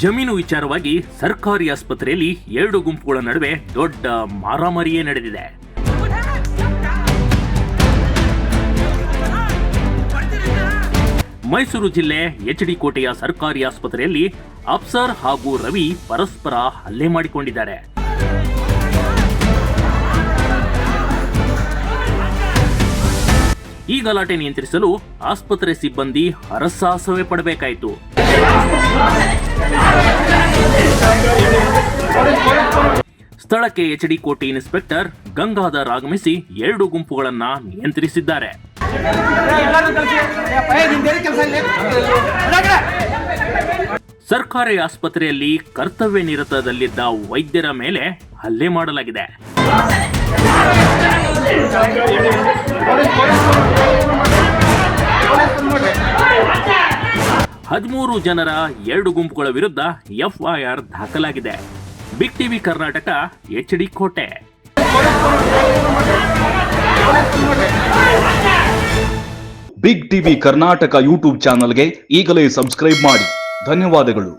ಜಮೀನು ವಿಚಾರವಾಗಿ ಸರ್ಕಾರಿ ಆಸ್ಪತ್ರೆಯಲ್ಲಿ ಎರಡು ಗುಂಪುಗಳ ನಡುವೆ ದೊಡ್ಡ ಮಾರಾಮಾರಿಯೇ ನಡೆದಿದೆ. ಮೈಸೂರು ಜಿಲ್ಲೆ ಎಚ್ ಡಿ ಕೋಟೆಯ ಸರ್ಕಾರಿ ಆಸ್ಪತ್ರೆಯಲ್ಲಿ ಅಫ್ಸರ್ ಹಾಗೂ ರವಿ ಪರಸ್ಪರ ಹಲ್ಲೆ ಮಾಡಿಕೊಂಡಿದ್ದಾರೆ. ಈ ಗಲಾಟೆ ನಿಯಂತ್ರಿಸಲು ಆಸ್ಪತ್ರೆ ಸಿಬ್ಬಂದಿ ಹರಸಾಹಸವೇ ಪಡಬೇಕಾಯಿತು. ಸ್ಥಳಕ್ಕೆ H D Kote inspector Gangadhar ಆಗಮಿಸಿ ಎರಡು ಗುಂಪುಗಳನ್ನ ನಿಯಂತ್ರಿಸಿದ್ದಾರೆ. ಸರ್ಕಾರಿ ಆಸ್ಪತ್ರೆಯಲ್ಲಿ ಕರ್ತವ್ಯ ನಿರತದಲ್ಲಿದ್ದ ವೈದ್ಯರ ಮೇಲೆ ಹಲ್ಲೆ ಮಾಡಲಾಗಿದೆ. ಹದಿಮೂರು ಜನರ ಎರಡು ಗುಂಪುಗಳ ವಿರುದ್ಧ ಎಫ್ಐಆರ್ ದಾಖಲಾಗಿದೆ. Big TV Karnataka H D Kote. Big TV Karnataka YouTube ಚಾನಲ್ಗೆ ಈಗಲೇ ಸಬ್ಸ್ಕ್ರೈಬ್ ಮಾಡಿ. ಧನ್ಯವಾದಗಳು.